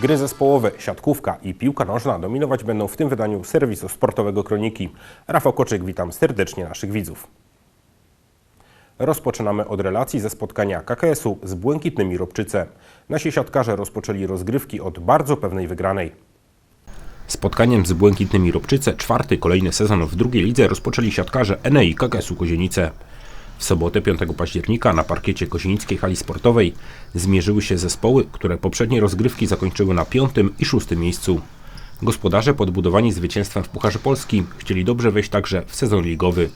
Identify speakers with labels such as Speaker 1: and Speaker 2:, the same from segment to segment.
Speaker 1: Gry zespołowe, siatkówka i piłka nożna dominować będą w tym wydaniu serwisu sportowego Kroniki. Rafał Koczyk, witam serdecznie naszych widzów. Rozpoczynamy od relacji ze spotkania KKS-u z Błękitnymi Robczyce. Nasi siatkarze rozpoczęli rozgrywki od bardzo pewnej wygranej. Spotkaniem z Błękitnymi Robczyce czwarty kolejny sezon w drugiej lidze rozpoczęli siatkarze Enei KKS-u Kozienice. W sobotę 5 października na parkiecie Kozienickiej Hali Sportowej zmierzyły się zespoły, które poprzednie rozgrywki zakończyły na piątym i szóstym miejscu. Gospodarze podbudowani zwycięstwem w Pucharze Polski chcieli dobrze wejść także w sezon ligowy.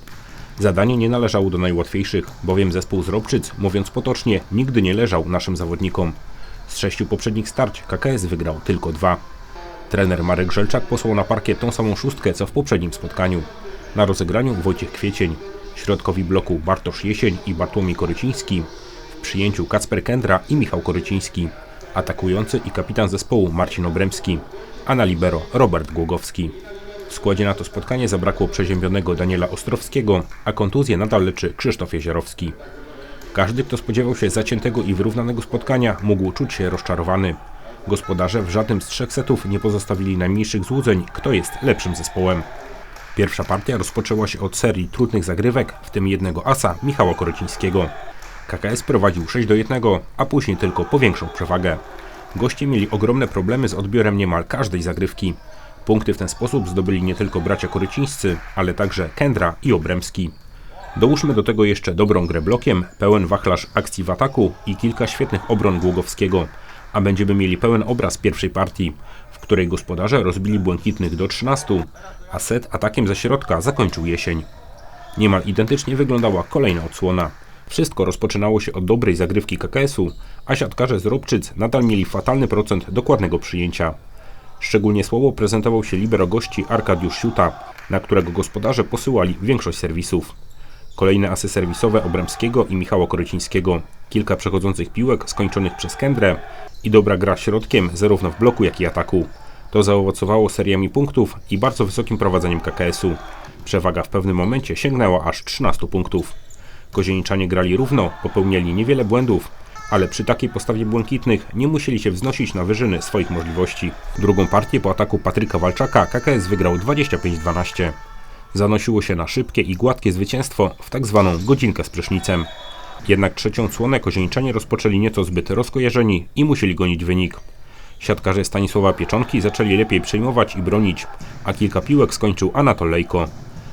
Speaker 1: Zadanie nie należało do najłatwiejszych, bowiem zespół z Robczyc, mówiąc potocznie, nigdy nie leżał naszym zawodnikom. Z sześciu poprzednich starć KKS wygrał tylko dwa. Trener Marek Żelczak posłał na parkiet tą samą szóstkę co w poprzednim spotkaniu. Na rozegraniu Wojciech Kwiecień, środkowi bloku Bartosz Jesień i Bartłomiej Koryciński, w przyjęciu Kacper Kendra i Michał Koryciński, atakujący i kapitan zespołu Marcin Obremski, a na libero Robert Głogowski. W składzie na to spotkanie zabrakło przeziębionego Daniela Ostrowskiego, a kontuzję nadal leczy Krzysztof Jezierowski. Każdy, kto spodziewał się zaciętego i wyrównanego spotkania, mógł czuć się rozczarowany. Gospodarze w żadnym z trzech setów nie pozostawili najmniejszych złudzeń, kto jest lepszym zespołem. Pierwsza partia rozpoczęła się od serii trudnych zagrywek, w tym jednego asa Michała Korocińskiego. KKS prowadził 6 do 1, a później tylko powiększą przewagę. Goście mieli ogromne problemy z odbiorem niemal każdej zagrywki. Punkty w ten sposób zdobyli nie tylko bracia korycińscy, ale także Kendra i Obremski. Dołóżmy do tego jeszcze dobrą grę blokiem, pełen wachlarz akcji w ataku i kilka świetnych obron Głogowskiego, a będziemy mieli pełen obraz pierwszej partii, w której gospodarze rozbili błękitnych do 13, a set atakiem ze środka zakończył jesień. Niemal identycznie wyglądała kolejna odsłona. Wszystko rozpoczynało się od dobrej zagrywki KKS-u, a siatkarze z Robczyc nadal mieli fatalny procent dokładnego przyjęcia. Szczególnie słabo prezentował się libero gości Arkadiusz Siuta, na którego gospodarze posyłali większość serwisów. Kolejne asy serwisowe Obremskiego i Michała Korycińskiego, kilka przechodzących piłek skończonych przez Kendrę i dobra gra środkiem zarówno w bloku jak i ataku. To zaowocowało seriami punktów i bardzo wysokim prowadzeniem KKS-u. Przewaga w pewnym momencie sięgnęła aż 13 punktów. Kozieniczanie grali równo, popełniali niewiele błędów, ale przy takiej postawie błękitnych nie musieli się wznosić na wyżyny swoich możliwości. Drugą partię po ataku Patryka Walczaka KKS wygrał 25-12. Zanosiło się na szybkie i gładkie zwycięstwo w tak zwaną godzinkę z prysznicem. Jednak trzecią słonę kozieniczanie rozpoczęli nieco zbyt rozkojarzeni i musieli gonić wynik. Siatkarze Stanisława Pieczonki zaczęli lepiej przejmować i bronić, a kilka piłek skończył Anatol Lejko.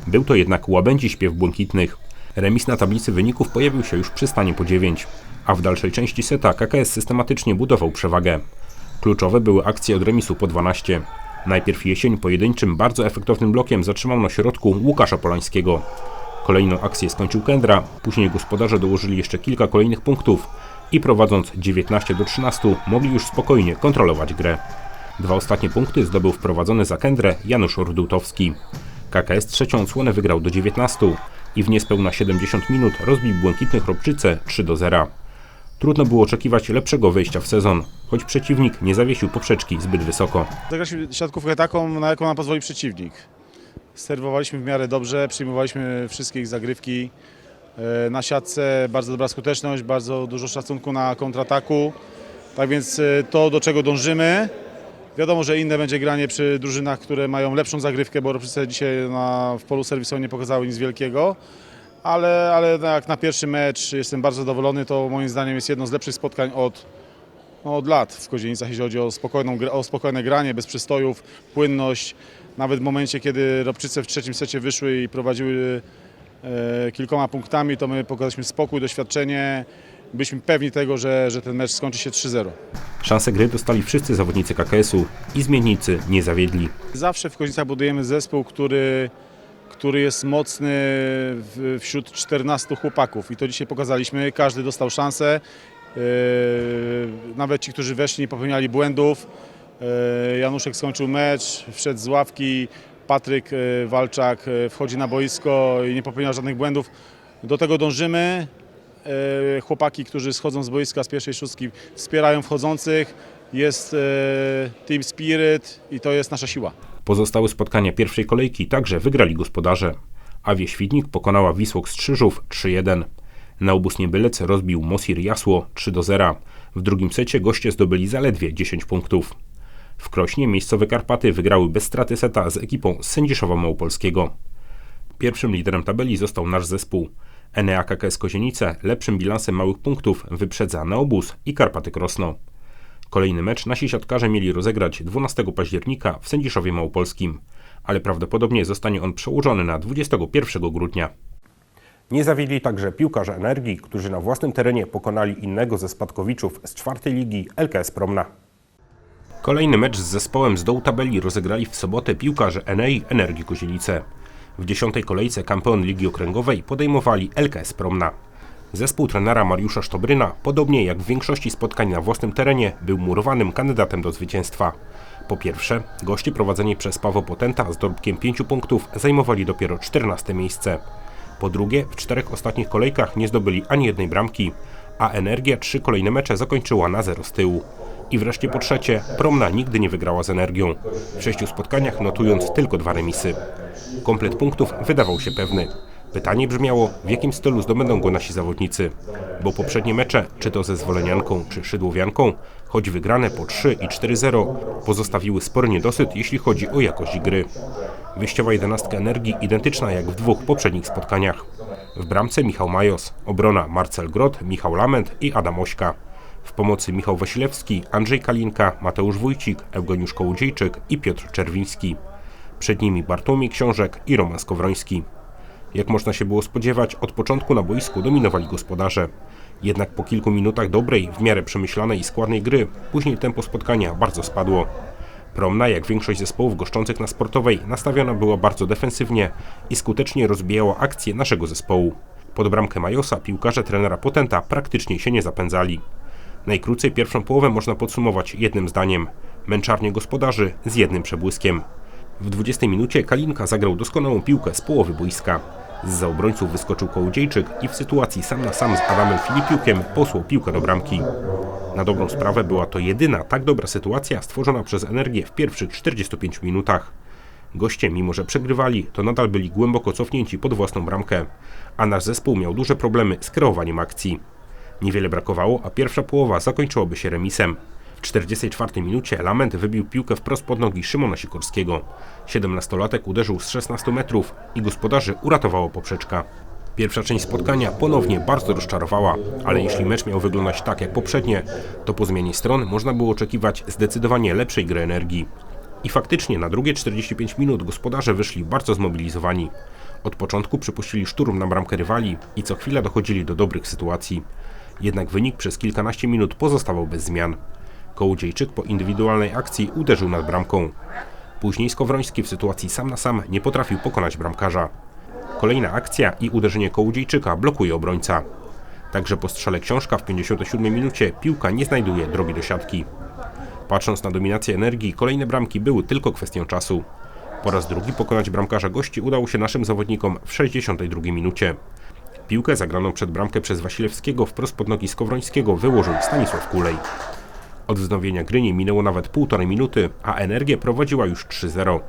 Speaker 1: Był to jednak łabędzi śpiew błękitnych. Remis na tablicy wyników pojawił się już przy stanie po 9, a w dalszej części seta KKS systematycznie budował przewagę. Kluczowe były akcje od remisu po 12. Najpierw jesień pojedynczym, bardzo efektownym blokiem zatrzymał na środku Łukasza Polańskiego. Kolejną akcję skończył Kendra, później gospodarze dołożyli jeszcze kilka kolejnych punktów i prowadząc 19 do 13 mogli już spokojnie kontrolować grę. Dwa ostatnie punkty zdobył wprowadzony za Kendrę Janusz Ordutowski. KKS trzecią odsłonę wygrał do 19 i w niespełna 70 minut rozbił błękitnych Robczyce 3 do 0. Trudno było oczekiwać lepszego wejścia w sezon, choć przeciwnik nie zawiesił poprzeczki zbyt wysoko.
Speaker 2: Zagraliśmy siatkówkę taką, na jaką nam pozwoli przeciwnik. Serwowaliśmy w miarę dobrze, przyjmowaliśmy wszystkie ich zagrywki. E, Na siatce bardzo dobra skuteczność, bardzo dużo szacunku na kontrataku. Tak więc e, to, do czego dążymy. Wiadomo, że inne będzie granie przy drużynach, które mają lepszą zagrywkę, bo Robczyce dzisiaj na, w polu serwisowym nie pokazały nic wielkiego. Ale, ale jak na pierwszy mecz jestem bardzo zadowolony, to moim zdaniem jest jedno z lepszych spotkań od, no, od lat w Kozienicach, jeśli chodzi o, spokojną, o spokojne granie, bez przystojów, płynność. Nawet w momencie, kiedy Robczyce w trzecim secie wyszły i prowadziły e, kilkoma punktami, to my pokazaliśmy spokój, doświadczenie. Byliśmy pewni tego, że, że ten mecz skończy się 3-0.
Speaker 1: Szanse gry dostali wszyscy zawodnicy KKS-u i zmiennicy nie zawiedli.
Speaker 2: Zawsze w Kozienicach budujemy zespół, który, który jest mocny wśród 14 chłopaków i to dzisiaj pokazaliśmy. Każdy dostał szansę. Yy, Nawet ci, którzy weszli, nie popełniali błędów. Yy, Januszek skończył mecz, wszedł z ławki. Patryk yy, Walczak wchodzi na boisko i nie popełnia żadnych błędów. Do tego dążymy. Chłopaki, którzy schodzą z boiska z pierwszej szóstki, wspierają wchodzących. Jest team spirit i to jest nasza siła.
Speaker 1: Pozostałe spotkania pierwszej kolejki także wygrali gospodarze. Awie Świdnik pokonała Wisłok Strzyżów 3-1. Na obóz Niebylec rozbił Mosir Jasło 3-0. W drugim secie goście zdobyli zaledwie 10 punktów. W Krośnie miejscowe Karpaty wygrały bez straty seta z ekipą Sędziszowa Małopolskiego. Pierwszym liderem tabeli został nasz zespół. Enea KKS Kozienice lepszym bilansem małych punktów wyprzedza Neobus i Karpaty Krosno. Kolejny mecz nasi siatkarze mieli rozegrać 12 października w Sędziszowie Małopolskim, ale prawdopodobnie zostanie on przełożony na 21 grudnia. Nie zawiedli także piłkarze Energii, którzy na własnym terenie pokonali innego ze spadkowiczów z czwartej ligi LKS Promna. Kolejny mecz z zespołem z dołu tabeli rozegrali w sobotę piłkarze Enei Energii Kozielice. W dziesiątej kolejce kampeon Ligi Okręgowej podejmowali LKS Promna. Zespół trenera Mariusza Sztobryna, podobnie jak w większości spotkań na własnym terenie, był murowanym kandydatem do zwycięstwa. Po pierwsze, goście prowadzeni przez Paweł Potenta z dorobkiem 5 punktów zajmowali dopiero 14 miejsce. Po drugie, w czterech ostatnich kolejkach nie zdobyli ani jednej bramki, a Energia trzy kolejne mecze zakończyła na zero z tyłu. I wreszcie po trzecie, Promna nigdy nie wygrała z Energią, w sześciu spotkaniach notując tylko dwa remisy. Komplet punktów wydawał się pewny. Pytanie brzmiało, w jakim stylu zdobędą go nasi zawodnicy, bo poprzednie mecze, czy to ze Zwolenianką, czy Szydłowianką, choć wygrane po 3 i 4-0, pozostawiły spory niedosyt, jeśli chodzi o jakość gry. Wyjściowa jedenastka energii identyczna jak w dwóch poprzednich spotkaniach. W bramce Michał Majos, obrona Marcel Grot, Michał Lament i Adam Ośka. W pomocy Michał Wasilewski, Andrzej Kalinka, Mateusz Wójcik, Eugeniusz Kołodziejczyk i Piotr Czerwiński. Przed nimi Bartłomiej Książek i Roman Skowroński. Jak można się było spodziewać, od początku na boisku dominowali gospodarze. Jednak po kilku minutach dobrej, w miarę przemyślanej i składnej gry, później tempo spotkania bardzo spadło. Promna, jak większość zespołów goszczących na sportowej, nastawiona była bardzo defensywnie i skutecznie rozbijała akcje naszego zespołu. Pod bramkę Majosa piłkarze trenera Potenta praktycznie się nie zapędzali. Najkrócej pierwszą połowę można podsumować jednym zdaniem. Męczarnie gospodarzy z jednym przebłyskiem. W 20 minucie Kalinka zagrał doskonałą piłkę z połowy boiska. Z obrońców wyskoczył Kołodziejczyk i w sytuacji sam na sam z Adamem Filipiukiem posłał piłkę do bramki. Na dobrą sprawę była to jedyna tak dobra sytuacja stworzona przez Energię w pierwszych 45 minutach. Goście, mimo że przegrywali, to nadal byli głęboko cofnięci pod własną bramkę, a nasz zespół miał duże problemy z kreowaniem akcji. Niewiele brakowało, a pierwsza połowa zakończyłaby się remisem. W 44 minucie Lament wybił piłkę wprost pod nogi Szymona Sikorskiego. 17-latek uderzył z 16 metrów i gospodarzy uratowało poprzeczka. Pierwsza część spotkania ponownie bardzo rozczarowała, ale jeśli mecz miał wyglądać tak jak poprzednie, to po zmianie stron można było oczekiwać zdecydowanie lepszej gry energii. I faktycznie na drugie 45 minut gospodarze wyszli bardzo zmobilizowani. Od początku przypuścili szturm na bramkę rywali i co chwila dochodzili do dobrych sytuacji. Jednak wynik przez kilkanaście minut pozostawał bez zmian. Kołodziejczyk po indywidualnej akcji uderzył nad bramką. Później Skowroński w sytuacji sam na sam nie potrafił pokonać bramkarza. Kolejna akcja i uderzenie Kołodziejczyka blokuje obrońca. Także po strzale książka w 57 minucie piłka nie znajduje drogi do siatki. Patrząc na dominację energii, kolejne bramki były tylko kwestią czasu. Po raz drugi pokonać bramkarza gości udało się naszym zawodnikom w 62 minucie. Piłkę zagraną przed bramkę przez Wasilewskiego wprost pod nogi Skowrońskiego wyłożył Stanisław Kulej. Od wznowienia gry nie minęło nawet półtorej minuty, a Energię prowadziła już 3-0.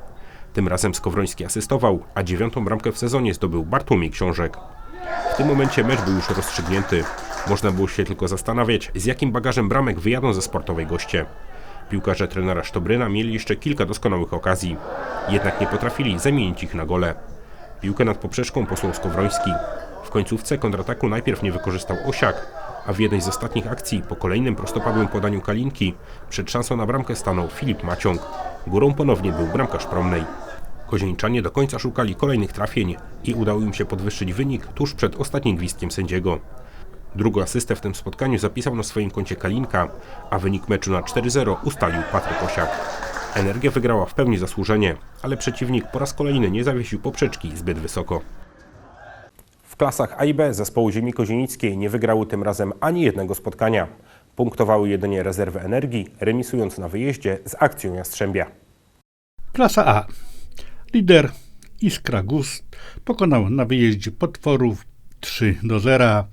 Speaker 1: Tym razem Skowroński asystował, a dziewiątą bramkę w sezonie zdobył Bartłomiej Książek. W tym momencie mecz był już rozstrzygnięty. Można było się tylko zastanawiać, z jakim bagażem bramek wyjadą ze sportowej goście. Piłkarze trenera Sztobryna mieli jeszcze kilka doskonałych okazji, jednak nie potrafili zamienić ich na gole. Piłkę nad poprzeczką posłał Skowroński. W końcówce kontrataku najpierw nie wykorzystał Osiak, a w jednej z ostatnich akcji po kolejnym prostopadłym podaniu Kalinki przed szansą na bramkę stanął Filip Maciąg. Górą ponownie był bramkarz Promnej. Kozieńczanie do końca szukali kolejnych trafień i udało im się podwyższyć wynik tuż przed ostatnim gwizdkiem sędziego. Drugą asystę w tym spotkaniu zapisał na swoim koncie Kalinka, a wynik meczu na 4-0 ustalił Patryk Osiak. Energia wygrała w pełni zasłużenie, ale przeciwnik po raz kolejny nie zawiesił poprzeczki zbyt wysoko. W klasach A i B zespołu ziemi kozienickiej nie wygrały tym razem ani jednego spotkania. Punktowały jedynie rezerwy energii, remisując na wyjeździe z akcją Jastrzębia.
Speaker 3: Klasa A. Lider Iskra Gust pokonał na wyjeździe potworów 3 do 0.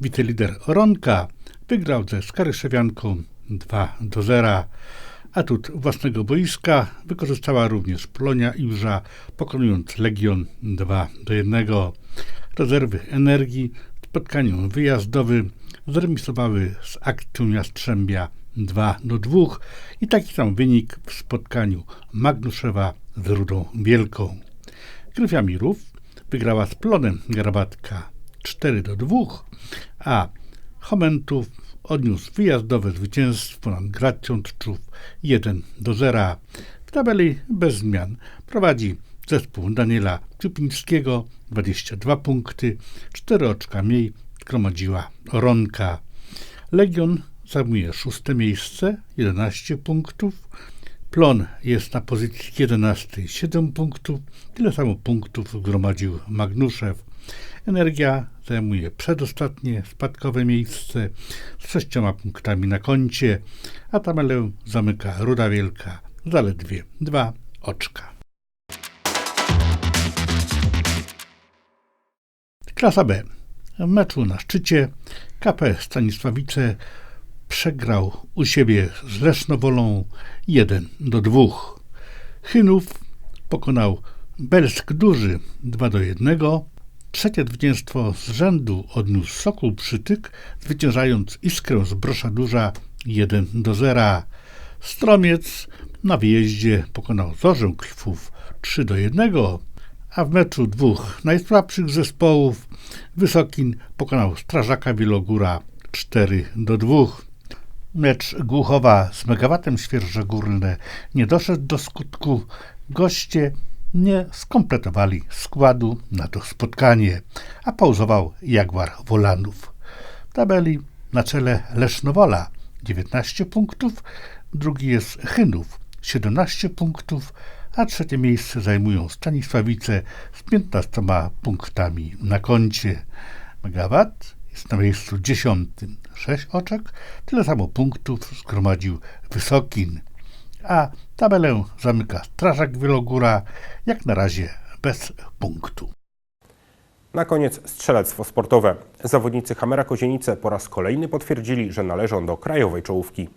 Speaker 3: Wicelider Ronka wygrał ze Skaryszewianką 2 do 0. Atut własnego boiska wykorzystała również Polonia Iłża, pokonując Legion 2 do 1. Rezerwy energii w spotkaniu wyjazdowym zremisowały z akcją Jastrzębia 2 do 2 i taki sam wynik w spotkaniu Magnuszewa z Rudą Wielką. Gryfiamirów wygrała z Plonem Grabatka 4 do 2, a Chomentów odniósł wyjazdowe zwycięstwo nad Gracją Tczów 1 do 0. W tabeli bez zmian prowadzi zespół Daniela Ciupińskiego 22 punkty, 4 oczka mniej zgromadziła Oronka. Legion zajmuje szóste miejsce, 11 punktów. Plon jest na pozycji 11, 7 punktów. Tyle samo punktów zgromadził Magnuszew. Energia zajmuje przedostatnie, spadkowe miejsce z sześcioma punktami na koncie, a tabelę zamyka Ruda Wielka, zaledwie dwa oczka. Klasa B. W meczu na szczycie KP Stanisławice przegrał u siebie z Lesznowolą 1 do 2. Chynów pokonał Belsk Duży 2 do 1. Trzecie zwycięstwo z rzędu odniósł Sokół Przytyk, zwyciężając Iskrę z Brosza Duża 1 do 0. Stromiec na wyjeździe pokonał Zorzę Klifów 3 do 1, a w meczu dwóch najsłabszych zespołów Wysokin pokonał Strażaka Wielogóra 4 do 2. Mecz Głuchowa z Megawatem Świerże Górne nie doszedł do skutku. Goście nie skompletowali składu na to spotkanie, a pauzował Jaguar Wolanów. W tabeli na czele Lesznowola 19 punktów, drugi jest Chynów 17 punktów, a trzecie miejsce zajmują Stanisławice z 15 punktami na koncie. Megawat jest na miejscu dziesiątym, 6 oczek, tyle samo punktów zgromadził Wysokin, a tabelę zamyka Strażak Wielogóra, jak na razie bez punktu.
Speaker 1: Na koniec strzelectwo sportowe. Zawodnicy Hamera Kozienice po raz kolejny potwierdzili, że należą do krajowej czołówki.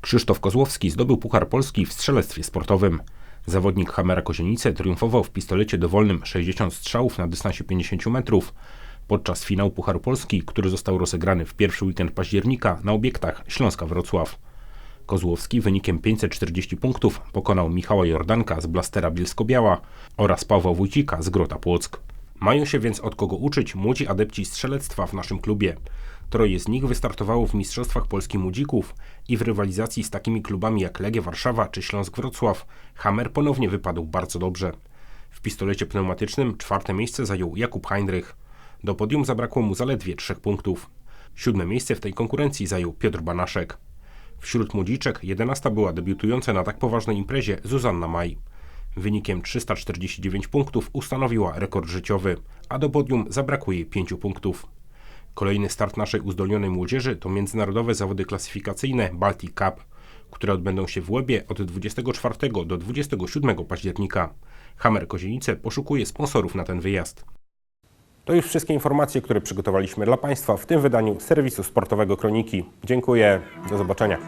Speaker 1: Krzysztof Kozłowski zdobył Puchar Polski w strzelectwie sportowym. Zawodnik Hamera Kozienice triumfował w pistolecie dowolnym 60 strzałów na dystansie 50 metrów. Podczas finału Pucharu Polski, który został rozegrany w pierwszy weekend października na obiektach Śląska Wrocław. Kozłowski wynikiem 540 punktów pokonał Michała Jordanka z Blastera Bielsko-Biała oraz Pawła Wójcika z Grota Płock. Mają się więc od kogo uczyć młodzi adepci strzelectwa w naszym klubie. Troje z nich wystartowało w Mistrzostwach Polski Młodzików i w rywalizacji z takimi klubami jak Legia Warszawa czy Śląsk Wrocław Hammer ponownie wypadł bardzo dobrze. W pistolecie pneumatycznym czwarte miejsce zajął Jakub Heinrich. Do podium zabrakło mu zaledwie trzech punktów. Siódme miejsce w tej konkurencji zajął Piotr Banaszek. Wśród młodziczek 11 była debiutująca na tak poważnej imprezie Zuzanna Maj. Wynikiem 349 punktów ustanowiła rekord życiowy, a do podium zabrakło jej 5 punktów. Kolejny start naszej uzdolnionej młodzieży to międzynarodowe zawody klasyfikacyjne Baltic Cup, które odbędą się w Łebie od 24 do 27 października. Hammer Kozienice poszukuje sponsorów na ten wyjazd. To już wszystkie informacje, które przygotowaliśmy dla Państwa w tym wydaniu serwisu sportowego Kroniki. Dziękuję, do zobaczenia.